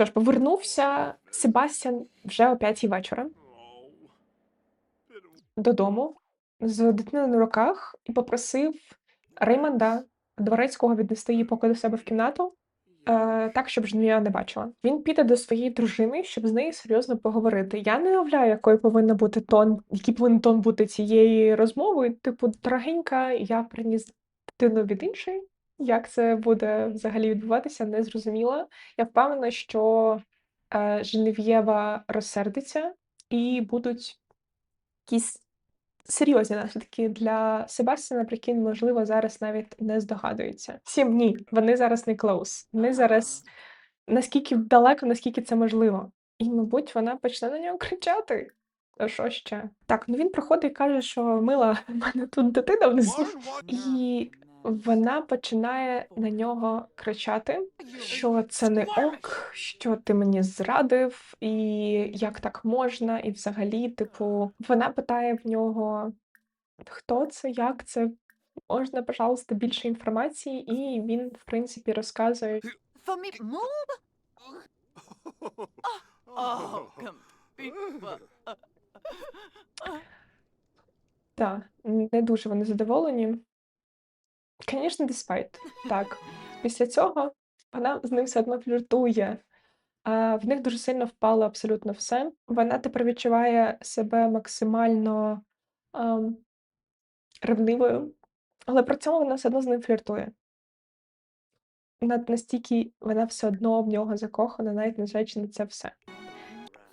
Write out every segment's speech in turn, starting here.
Що ж, повернувся Себастьян вже о п'ятій вечора додому з дитиною на руках і попросив Реймонда дворецького віднести її поки до себе в кімнату, е, так, щоб Женев'єва не бачила. Він піде до своєї дружини, щоб з нею серйозно поговорити. Я не уявляю, якою повинна бути тон, який повинен тон бути цієї розмови. Типу, дорогенька, я приніс дитину від іншої. Як це буде взагалі відбуватися, не зрозуміла. Я впевнена, що е, Женев'єва розсердиться і будуть якісь серйозні наслідки для Себастьяна, про які, можливо, зараз навіть не здогадується. Сім ні, вони зараз не клоус. Вони зараз наскільки далеко, наскільки це можливо. І, мабуть, вона почне на нього кричати. А що ще? Так, ну він приходить і каже, що мила, в мене тут дитина внизу. І вона починає на нього кричати, що це не ок, що ти мені зрадив, і як так можна, і взагалі, типу, вона питає в нього, хто це, як це, можна, пожалуйста, більше інформації, і він, в принципі, розказує. Move? Oh, come Так, не дуже вони задоволені. Звісно, диспайт. Так. Після цього вона з ним все одно фліртує. А, в них дуже сильно впало абсолютно все. Вона тепер відчуває себе максимально ам, ревнивою, але при цьому вона все одно з ним фліртує. Настільки вона все одно в нього закохана, навіть незважаючи на це все.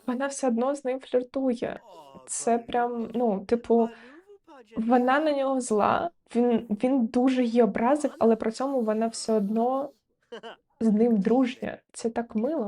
Вона все одно з ним фліртує. Це прям, ну, типу, вона на нього зла, він, він дуже її образив, але при цьому вона все одно з ним дружня. Це так мило.